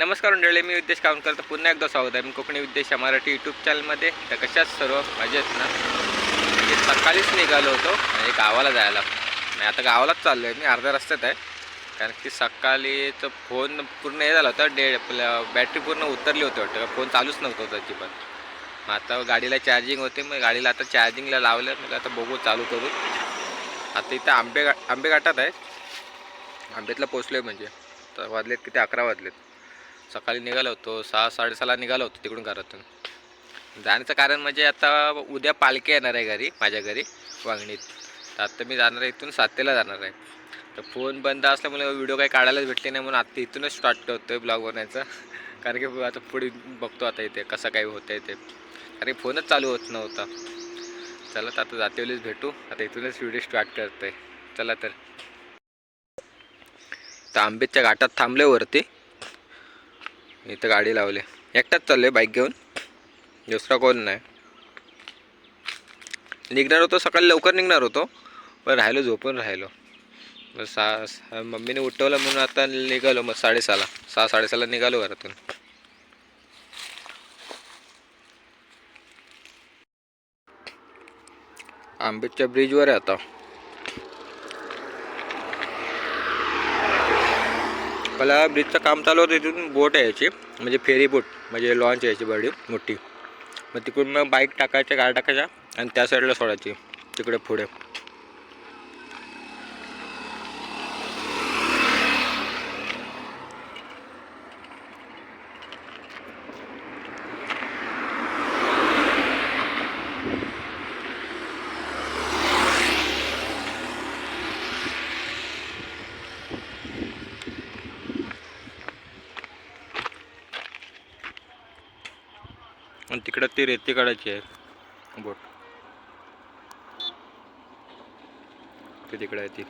नमस्कार मंडळी मी उद्देश काम करतो पुन्हा एकदा स्वागत आहे. मी कोकणी उद्देश या मराठी यूट्यूब चॅनलमध्ये तर कशाच सर्व मजेत ना? म्हणजे सकाळीच निघालो होतो म्हणजे गावाला जायला. नाही आता गावालाच चाललो आहे मी अर्ध्या रस्त्यात आहे. कारण की सकाळीचं फोन पूर्ण हे झाला होता. डे बॅटरी पूर्ण उतरली होती वाटतं. फोन चालूच नव्हतं त्याची पण मग आता गाडीला चार्जिंग होते. मग गाडीला आता चार्जिंगला लावलं. मग आता बघू चालू करू. आता इथं आंबे आंबे घाटात आहे. आंबेतला पोचलो आहे म्हणजे. तर वाजलेत किती? अकरा वाजलेत. सकाळी निघालो होतो सहा साडेसहाला निघालो होतो तिकडून घरातून. जाण्याचं कारण म्हणजे आता उद्या पालखी येणार आहे घरी माझ्या घरी वांगणीत. तर आत्ता मी जाणार आहे इथून सातेला जाणार आहे. तर फोन बंद असल्यामुळे व्हिडिओ काही काढायलाच भेटले नाही म्हणून आत्ता इथूनच स्टार्ट करतो आहे ब्लॉग बनवायचा कारण की आता पुढे बघतो आता इथे कसं काय होतं आहे ते. कारण की फोनच चालू होत नव्हता. चला तर आता जातेवेळीच भेटू. आता इथूनच व्हिडिओ स्टार्ट करतो आहे चला तर. तर आंबेच्या घाटात थांबले वरती. इथं गाडी लावली. एकटाच चालले बाईक घेऊन. दुसरा कोण नाही. निघणार होतो सकाळी लवकर निघणार होतो. पण राहिलो झोपून राहिलो. मग सहा मम्मीने उठवलं म्हणून आता निघालो मग साडेसहाला. सहा साडेसहाला निघालो घरातून. आंबेच्या ब्रिजवर आहे आता. मला ब्रिजचं काम चालू होतं तिथून बोट यायची. म्हणजे फेरी बोट म्हणजे लॉन्च यायची बडी मोठी. मग तिकडून बाईक टाकायच्या गाड्या टाकायच्या आणि त्या साईडला सोडायची तिकडे पुढे. आणि तिकडं ती रेती काढायची आहे. बोट. ती तिकडे आहे ती.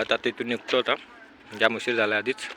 आता तिथून निघतो होता ज्या उशीर झाला आधीच.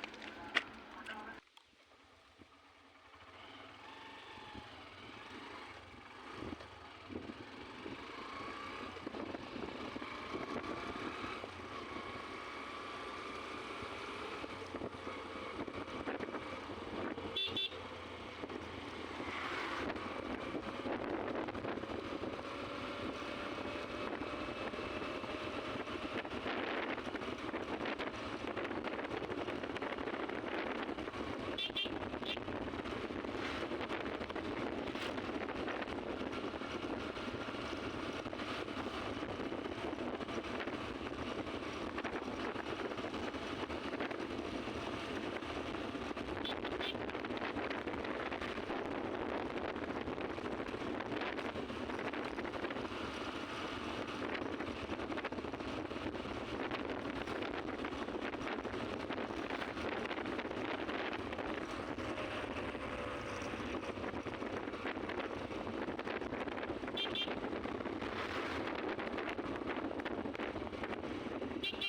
you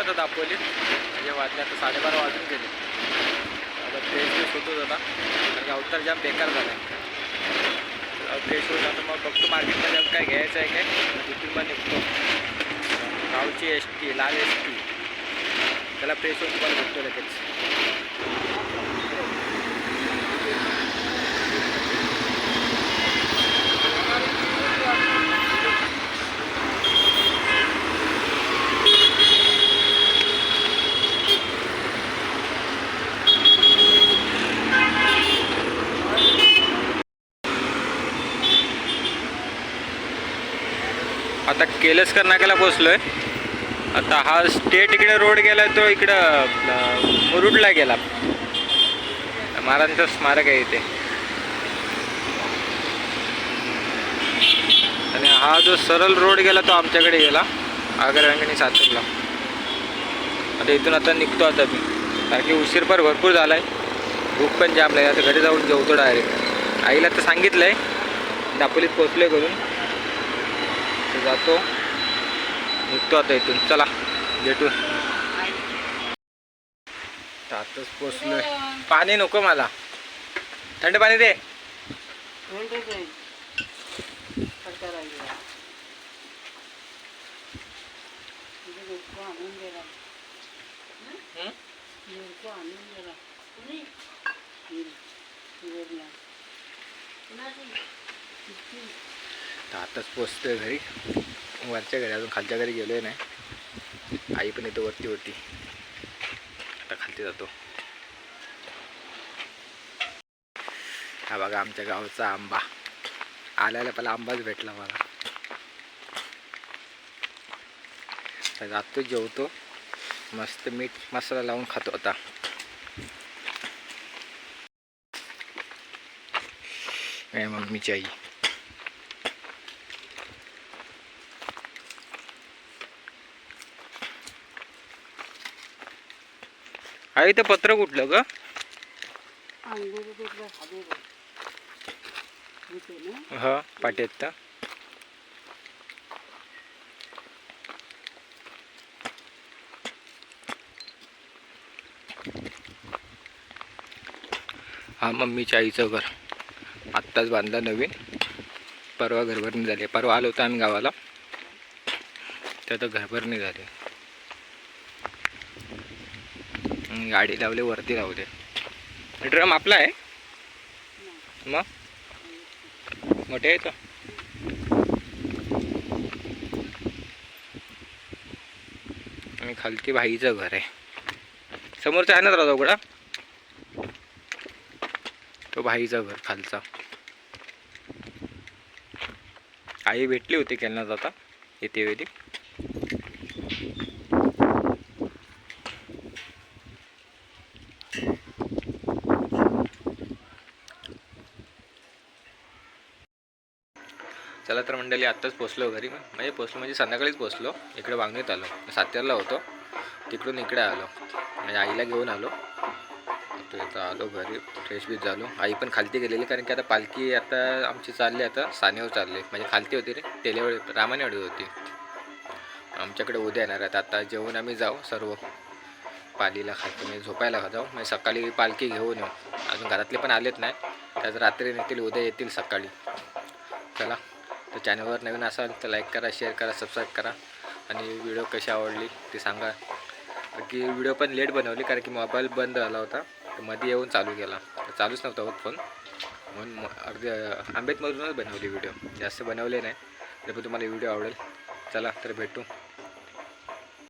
आता दापोली. म्हणजे वाजले आता साडेबारा वाजून गेले. आता फ्रेश फ्रेश होतोच होता कारण अवतार जाम बेकार झाला फ्रेश होत आता मग बघतो मार्केटमध्ये आता काय घ्यायचं आहे काय. तिथून पण निघतो. गावची एस टी लाल एस टी त्याला फ्रेश होऊन तुम्हाला भेटतो लगेच. आता केलसकर नाक्याला पोचलोय आता हा स्टेट इकडे रोड गेला तो इकडं मुरुडला गेला. महाराजांचं स्मारक आहे इथे. आणि हा जो सरळ रोड गेला तो आमच्याकडे गेला आगरंगणी सातूरला आता इथून आता निघतो आता मी. कारण की उशीर पण भरपूर झाला आहे भूक पण जाम लागली. आता घरी जाऊन जेवतो डायरेक्ट आईला तर सांगितलं आहे दापोलीत पोचलो आहे करून तर जातो. निघतो आता इथून. चला भेटू आताच पोचलोय. पाणी नको मला. थंड पाणी दे. तर आताच पोचतोय घरी. वरच्या घरी अजून खालच्या घरी गेलोय नाही. आई पण इथं वरती होती. आता खालती जातो. हा बघा आमच्या गावचा आंबा. आल्याला पहिला आंबाच भेटला मला. तर जातो जेवतो. मस्त मीठ मसाला लावून खातो आता. मम्मीची आई. आई ते पत्र कुठलं ग? हा पाट्यात हा मम्मीच्या आईचं घर. आत्ताच बांधलं नवीन. परवा घरभरणी झाली. परवा आलो होतो आम्ही गावाला. तर आता घरभरणी झाली. गाडी लावली वरती लावले. ड्रम आपला आहे? मग? मोठे आहे तो. आणि खालती भाईचं घर आहे. समोरचा आहे ना दादा उघडा? तो भाईचं घर खालचा. आई भेटली होती केलना जाता येते वेळी चला तर मंडळी आत्ताच पोचलो घरी. म्हणजे पोचलो म्हणजे संध्याकाळीच पोचलो. इकडे वांगणीत आलो. सातेरला होतो. तिकडून इकडे आलो. म्हणजे आईला घेऊन आलो. तो आता आलो घरी. फ्रेश बीच झालो. आई पण खालती गेलेली कारण की आता पालखी आता आमची चालली आता. सानेवर चालली. म्हणजे खालती होती रे. टेलेवाडी रामानेवाडी होती. आमच्याकडे उद्या येणार आहेत. आता जेवून आम्ही जाऊ सर्व. पालीला खातो म्हणजे झोपायला जाऊ. म्हणजे सकाळी पालखी घेऊन येऊ. अजून घरातले पण आलेत नाही. त्याच रात्री नेतील उद्या येतील सकाळी. चला. तर चॅनलवर नवीन असाल तर लाईक करा शेअर करा सबस्क्राईब करा. आणि व्हिडिओ कशी आवडली ते सांगा. की व्हिडिओ पण लेट बनवली कारण की मोबाईल बंद झाला होता. तर मध्ये येऊन चालू केला. तर चालूच नव्हता होत फोन. म्हणून अगदी आंबेतमधूनच बनवली व्हिडिओ. जास्त बनवले नाही. तर पण तुम्हाला व्हिडिओ आवडेल चला तर भेटू.